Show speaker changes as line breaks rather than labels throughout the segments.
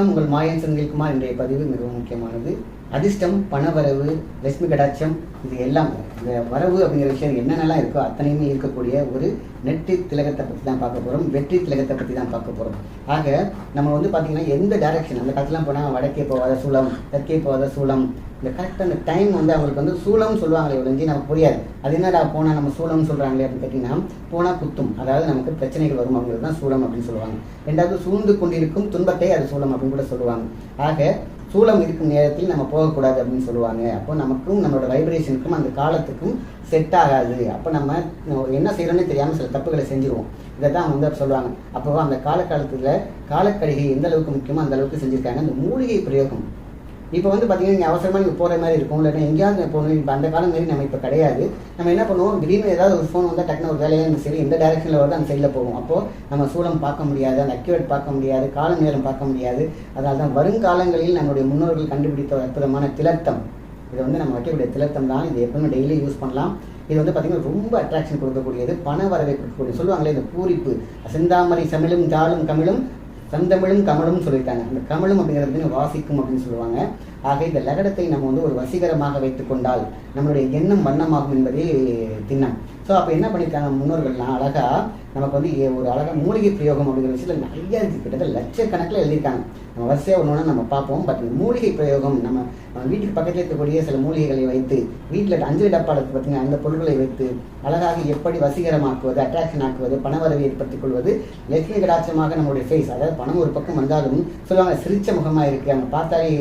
உங்கள் மாயன் செந்தில்குமார் இன்றைய பதிவு மிகவும் முக்கியமானது. அதிர்ஷ்டம் பணவரவு லட்சுமி கடாட்சம் இது எல்லாம். இந்த வரவு அப்படிங்கிற விஷயம் என்னென்னலாம் இருக்கோ அத்தனையுமே இருக்கக்கூடிய ஒரு நெற்றி திலகத்தை பற்றி தான் பார்க்க போகிறோம் வெற்றி திலகத்தை பற்றி தான் பார்க்க போகிறோம் ஆக நம்ம வந்து பார்த்திங்கன்னா எந்த டைரக்ஷன் அந்த காலத்துலாம் போனால் வடக்கே போகாத சூளம் தெற்கே போகாத சூளம் இந்த கரெக்டான அந்த டைம் வந்து அவங்களுக்கு வந்து சூளம் சொல்லுவாங்களே ஒழிஞ்சு நமக்கு புரியாது. அது என்னடா போனால் நம்ம சூளம் சொல்கிறாங்களே அப்படின்னு கேட்டிங்கன்னா போனால் குத்தும். அதாவது நமக்கு பிரச்சனைகள் வரும் அப்படிங்கிறது தான் சூளம் அப்படின்னு சொல்லுவாங்க. ரெண்டாவது சூழ்ந்து கொண்டிருக்கும் துன்பத்தை அது சூளம் அப்படின்னு கூட சொல்லுவாங்க. ஆக சூளம் இருக்கும் நேரத்தில் நம்ம போகக்கூடாது அப்படின்னு சொல்லுவாங்க. அப்போ நமக்கும் நம்மளோட வைப்ரேஷனுக்கும் அந்த காலத்துக்கும் செட் ஆகாது. அப்போ நம்ம என்ன செய்யறோம்னு தெரியாமல் சில தப்புகளை செஞ்சுருவோம். இதை தான் வந்து சொல்லுவாங்க. அப்போ அந்த காலகாலத்தில் காலக்கடிகை எந்த அளவுக்கு முக்கியமோ அந்த அளவுக்கு செஞ்சுருக்காங்க. அந்த மூலிகை பிரயோகம். இப்போ வந்து பார்த்தீங்கன்னா நீங்கள் அவசரமாக நீங்கள் போகிற மாதிரி இருக்கும். இல்லைன்னா எங்கேயாவது போகணும். இப்போ அந்த காலம் மாரி நம்ம இப்போ கிடையாது. நம்ம என்ன பண்ணுவோம்? திடீர்னு ஏதாவது ஒரு ஃபோன் வந்தால் டக்குனு ஒரு வேலையாக சரி எந்த டைரக்ஷனில் வருது அந்த சைடில் போகும் அப்போது நம்ம சூழம் பார்க்க முடியாது அந்த அக்யூரேட் பார்க்க முடியாது கால நேரம் பார்க்க முடியாது. அதனால தான் வருங்காலங்களில் நம்மளுடைய முன்னோர்கள் கண்டுபிடித்த ஒரு அற்புதமான திலத்தம். இதை வந்து நம்ம வைக்கக்கூடிய திலத்தம் தான். இது எப்பவுமே டெய்லி யூஸ் பண்ணலாம். இது வந்து பார்த்திங்கன்னா ரொம்ப அட்ராக்ஷன் கொடுக்கக்கூடியது பண வரவை கொடுக்கக்கூடிய சொல்லுவாங்களே இந்த பூரிப்பு. செந்தாமரை சமிழும் தாளும் கமிழும் தந்தமிழும் கமலும் சொல்லியிருக்காங்க. அந்த கமலும் அப்படிங்கிறது வாசிக்கும் அப்படின்னு சொல்லுவாங்க. ஆக இந்த லகடத்தை நம்ம வந்து ஒரு வசீகரமாக வைத்துக்கொண்டால் நம்மளுடைய எண்ணம் வண்ணமாகும் என்பதே திண்ணம். ஸோ அப்போ என்ன பண்ணியிருக்காங்க முன்னோர்கள்லாம் அழகாக நமக்கு வந்து ஒரு அழகாக மூலிகை பிரயோகம் அப்படிங்கிற விஷயத்தில் நிறைய கிட்டத்தட்ட லட்சக்கணக்கில் எழுதியிருக்காங்க. நம்ம வரிசையாக ஒன்று ஒன்று நம்ம பார்ப்போம். பட் மூலிகை பிரயோகம் நம்ம வீட்டுக்கு பக்கத்தில் இருக்கக்கூடிய சில மூலிகைகளை வைத்து வீட்டில் அஞ்சலி டப்பாளத்துக்கு பார்த்தீங்கன்னா அந்த பொருட்களை வைத்து அழகாக எப்படி வசீகரமாக்குவது அட்ராக்ஷன் ஆக்குவது பணவரவை ஏற்படுத்திக் கொள்வது லட்சுமி கடாட்சமாக நம்மளுடைய ஃபேஸ் அதாவது பணம் ஒரு பக்கம் வந்தாலும் சொல்லுவாங்க சிரிச்ச முகமாக இருக்குது அவங்க பார்த்தாலே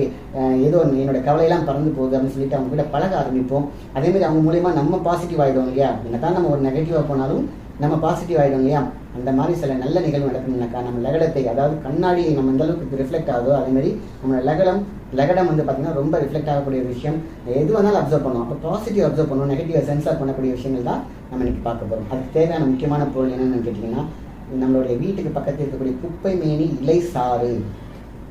ஏதோ என்னோட கவலையெல்லாம் பறந்து போகுது அப்படின்னு சொல்லிட்டு அவங்க கிட்ட பழக ஆரம்பிப்போம். அதேமாதிரி அவங்க மூலயமா நம்ம பாசிட்டிவ் ஆகிடும் இல்லையா? என்னதான் நம்ம ஒரு நெகட்டிவாக போனாலும் நம்ம பாசிட்டிவ் ஆகிடும் இல்லையா? அந்த மாதிரி சில நல்ல நிகழ்வு நடக்கணும்னாக்கா நம்ம லகடத்தை அதாவது கண்ணாடி நம்ம எந்த அளவுக்கு ரிஃப்ளெக்ட் ஆகுதோ அதேமாதிரி நம்மளோட லகடம் லகடம் வந்து பார்த்திங்கன்னா ரொம்ப ரிஃப்ளெக்ட் ஆகக்கூடிய விஷயம். எது வேணாலும் அப்சர்வ் பண்ணுவோம். அப்போ பாசிட்டிவ் அப்சர்வ் பண்ணுவோம். நெகட்டிவ் சென்சார் பண்ணக்கூடிய விஷயங்கள் தான் நம்ம இன்னைக்கு பார்க்க போகிறோம் அதுக்கு தேவையான முக்கியமான பொருள் என்னென்னு கேட்டிங்கன்னா நம்மளுடைய வீட்டுக்கு பக்கத்தில் இருக்கக்கூடிய குப்பை மேனி இலை சாறு.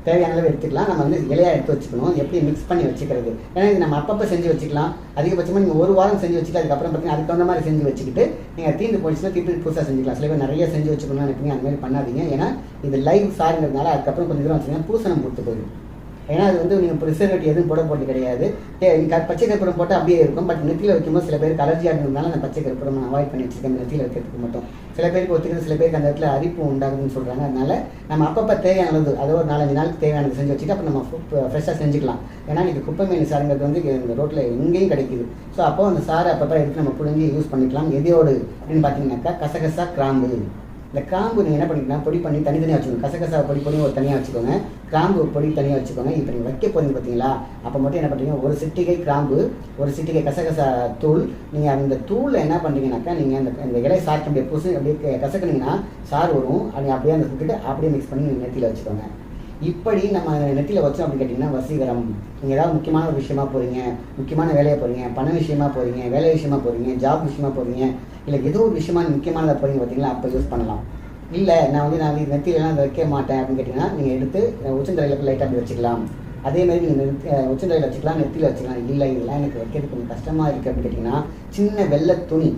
தேவையான அளவு எடுத்துக்கலாம். நம்ம வந்து இலையாக எடுத்து வச்சுக்கணும். எப்படி மிக்ஸ் பண்ணி வச்சுக்கிறது? ஏன்னா இது நம்ம அப்பப்போ செஞ்சு வச்சுக்கலாம். அதிகபட்சமாக நீங்கள் ஒரு வாரம் செஞ்சு வச்சுக்கலாம் அதுக்கப்புறம் பார்த்தீங்கன்னா அதுக்கு தகுந்த மாதிரி செஞ்சு வச்சுக்கிட்டு நீங்கள் தீர்ந்து போயிடுச்சுன்னா திருப்பி புதுசாக செஞ்சுக்கலாம். சில பேர் நிறைய செஞ்சு வச்சுக்கணும்னு நினைப்பீங்க. அந்த மாதிரி பண்ணாதீங்க. ஏன்னா இது லைவ் சாருங்கிறதுனால அதுக்கப்புறம் கொஞ்சம் தூரம் வச்சிங்கன்னா பூசணம் கொடுத்து போயிடும். ஏன்னா அது வந்து நீங்கள் ப்ரிசர்வேட்டிவ் எதுவும் போட போட்டு கிடையாது. பச்சை கற்பூரம் போட்டு அப்படியே இருக்கும். பட் நெத்தியில் வைக்கும்போது சில பேருக்கு அலர்ஜியாக இருந்ததுனால அந்த பச்சை கற்பூரம் நான் அவாய்ட் பண்ணி வச்சிருக்கேன். நெத்தியில் வைக்கிறதுக்கு மட்டும். சில பேருக்கு ஒத்துக்கிறது சில பேருக்கு அந்த இடத்துல அரிப்பு உண்டாகுதுன்னு சொல்கிறாங்க அதனால நம்ம அப்பப்போ தேவையானது அது ஒரு நாலஞ்சு நாளுக்கு தேவையானது செஞ்சு வச்சுட்டு அப்போ நம்ம ஃப்ரெஷ்ஷாக செஞ்சுக்கலாம். ஏன்னா இது குப்பை மீன் சாருங்கிறது வந்து இந்த ரோட்டில் எங்கேயும் கிடைக்குது. ஸோ அப்போ அந்த சாரை அப்பப்போ எடுத்து நம்ம புழிஞ்சு யூஸ் பண்ணிக்கலாம். எதையோடு அப்படின்னு பார்த்தீங்கன்னாக்கா கசகசா கிராம்பு. இந்த கிராம்பு நீங்கள் என்ன பண்ணிக்கலாம் பொடி பண்ணி தனித்தனியாக வச்சுக்கோங்க. கசகசா பொடி பொடி ஒரு தனியாக வச்சுக்கோங்க. கிராம்பு பொடி தனியாக வச்சுக்கோங்க. இப்போ நீங்கள் வைக்க போகிறீங்க பார்த்தீங்களா அப்போ மட்டும் என்ன பண்ணுறீங்க ஒரு சிட்டிகை கிராம்பு ஒரு சிட்டிகை கசகசா தூள். நீங்கள் அந்த தூளில் என்ன பண்ணுறீங்கனாக்கா நீங்கள் அந்த இந்த இலை சாக்கு அப்படியே புசு அப்படியே கசக்குனீங்கன்னா சாறு வரும். அது அப்படியே அந்த சுட்டுட்டு அப்படியே மிக்ஸ் பண்ணி நீங்கள் நெத்தியில் வச்சுக்கோங்க. இப்படி நம்ம நெத்தியில் வச்சோம் அப்படின்னு கேட்டிங்கன்னா வசீகரம். நீங்கள் ஏதாவது முக்கியமான ஒரு விஷயமா போகிறீங்க முக்கியமான வேலையை போகிறீங்க பண விஷயமா போகிறீங்க வேலை விஷயமா போகிறீங்க ஜாப் விஷயமா போகிறீங்க இல்லை ஏதோ ஒரு விஷயமா முக்கியமானதை போகிறீங்க பார்த்தீங்களா அப்போ யூஸ் பண்ணலாம். இல்லை நான் வந்து நான் வந்து நெத்தியிலலாம் அதை வைக்க மாட்டேன் அப்படின்னு கேட்டிங்கன்னா நீங்கள் எடுத்து உச்சந்தலையில் லைட்டாக அப்படி வச்சுக்கலாம். அதே மாதிரி நீங்கள் உச்சந்தலையில் வச்சுக்கலாம் நெத்தியில் வச்சுக்கலாம். இல்லை இதெல்லாம் எனக்கு வைக்கிறது கொஞ்சம் கஷ்டமாக இருக்குது அப்படின்னு கேட்டிங்கன்னா சின்ன வெள்ளை துணி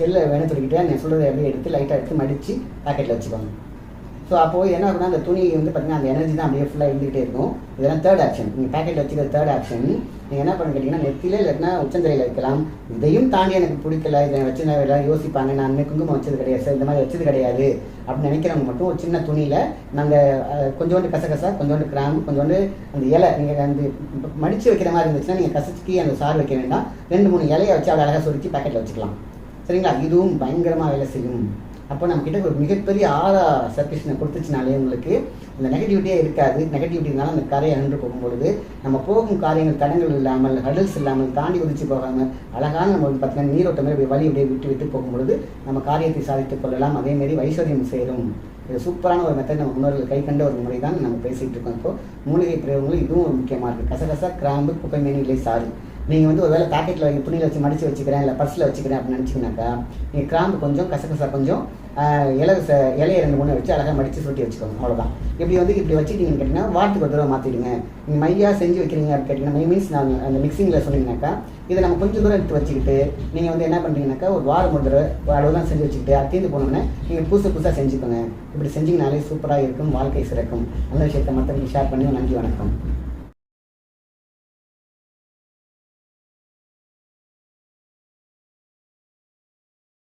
செல்ல வேணும் சொல்லிக்கிட்டே நான் சொல்கிறத அப்படியே எடுத்து லைட்டாக எடுத்து மடித்து பாக்கெட்டில் வச்சுக்கோங்க. ஸோ அப்போது என்ன ஆகுனா அந்த துணி வந்து பார்த்திங்கன்னா அந்த எனர்ஜி தான் அப்படியே ஃபுல்லாக இருந்துகிட்டே இருக்கும். இதெல்லாம் தேர்ட் ஆப்ஷன் நீங்கள் பேக்கெட்டில் வச்சுக்கிற தேர்ட் ஆப்ஷன் நீங்கள் என்ன பண்ண கேட்டிங்கன்னா நெத்தியில் இல்லைன்னா உச்சந்தலையில் வைக்கலாம். இதையும் தாண்டி எனக்கு பிடிக்கல. இதை வச்சு நான் எல்லாம் யோசிப்பாங்க. நான் இன்னும் குங்குமம் வச்சது கிடையாது. சார் இந்த மாதிரி வச்சது கிடையாது. அப்படின்னு நினைக்கிறவங்க மட்டும் ஒரு சின்ன துணியில் நாங்கள் கொஞ்சோண்டு கசகசா கொஞ்சோண்டு கிராம்பு கொஞ்சோண்டு அந்த இலை நீங்கள் அந்த மடித்து வைக்கிற மாதிரி இருந்துச்சுன்னா நீங்கள் கசக்கி அந்த சாறு வைக்க வேண்டாம். ரெண்டு மூணு இலையை வச்சு அவளை அழகாக சுருக்கி பேக்கெட்டில் வச்சுக்கலாம். சரிங்களா? இதுவும் பயங்கரமாக வேலை செய்யும். அப்போ நம்ம கிட்ட ஒரு மிகப்பெரிய ஆறா சர்க்கிஷனை கொடுத்துச்சுனாலே உங்களுக்கு அந்த நெகட்டிவிட்டியே இருக்காது. நெகட்டிவிட்டினால அந்த கரையை அன்று போகும்பொழுது நம்ம போகும் காரியங்கள் தடங்கள் இல்லாமல் ஹடல்ஸ் இல்லாமல் தாண்டி உதிச்சு போகாமல் அழகான நம்ம வந்து பார்த்தீங்கன்னா நீரோட்டம் மாதிரி வழி அப்படியே விட்டு விட்டு போகும்பொழுது நம்ம காரியத்தை சாதித்துக் கொள்ளலாம். அதேமாரி ஐஸ்வர்யம் சேரும். இது சூப்பரான ஒரு மெத்தட் நம்ம முன்னோர்கள் கை கண்ட ஒரு முறை தான் நம்ம பேசிகிட்டு இருக்கோம். இப்போ மூலிகை பிரயோகங்கள் இதுவும் ஒரு முக்கியமாக இருக்குது கசகசா கிராம்பு குப்பைமேனி இலை சாறு. நீங்கள் வந்து ஒரு வேளை பாக்கெட்டில் புண்ணியில் வச்சு மடித்து வச்சுக்கிறேன் இல்லை பர்ஸில் வச்சுக்கிறேன் அப்படின்னு நினச்சிங்கனாக்கா நீங்கள் கிராம்பு கொஞ்சம் கசகசா கொஞ்சம் இலை ச இலையை ரெண்டு மூணு வச்சு அழகாக மடித்து சுட்டி வச்சுக்கோங்க அவ்வளோதான் இப்படி வந்து இப்படி வச்சுக்கிட்டீங்கன்னு கேட்டிங்கன்னா வாரத்துக்கு ஒரு தடவை மாற்றிடுங்க நீங்கள் மையாக செஞ்சு வைக்கிறீங்க அப்படின்னு கேட்டிங்கன்னா மை மீன்ஸ் நான் அந்த மிக்சிங்கில் சொன்னீங்கன்னாக்கா இதை நம்ம கொஞ்சம் தூரம் எடுத்து வச்சுக்கிட்டு நீங்கள் வந்து என்ன பண்ணுறீங்கன்னாக்கா ஒரு வாரம் ஒரு தடவை அளவு தான் செஞ்சு வச்சுக்கிட்டு அது தீர்ந்து போனோன்னே நீங்கள் புதுசு புதுசாக செஞ்சுக்கோங்க. இப்படி செஞ்சிங்கனாலே சூப்பராக இருக்கும் வாழ்க்கை சிறக்கும். அந்த விஷயத்தை மற்றவங்களுக்கு ஷேர் பண்ணி நன்றி வணக்கம்.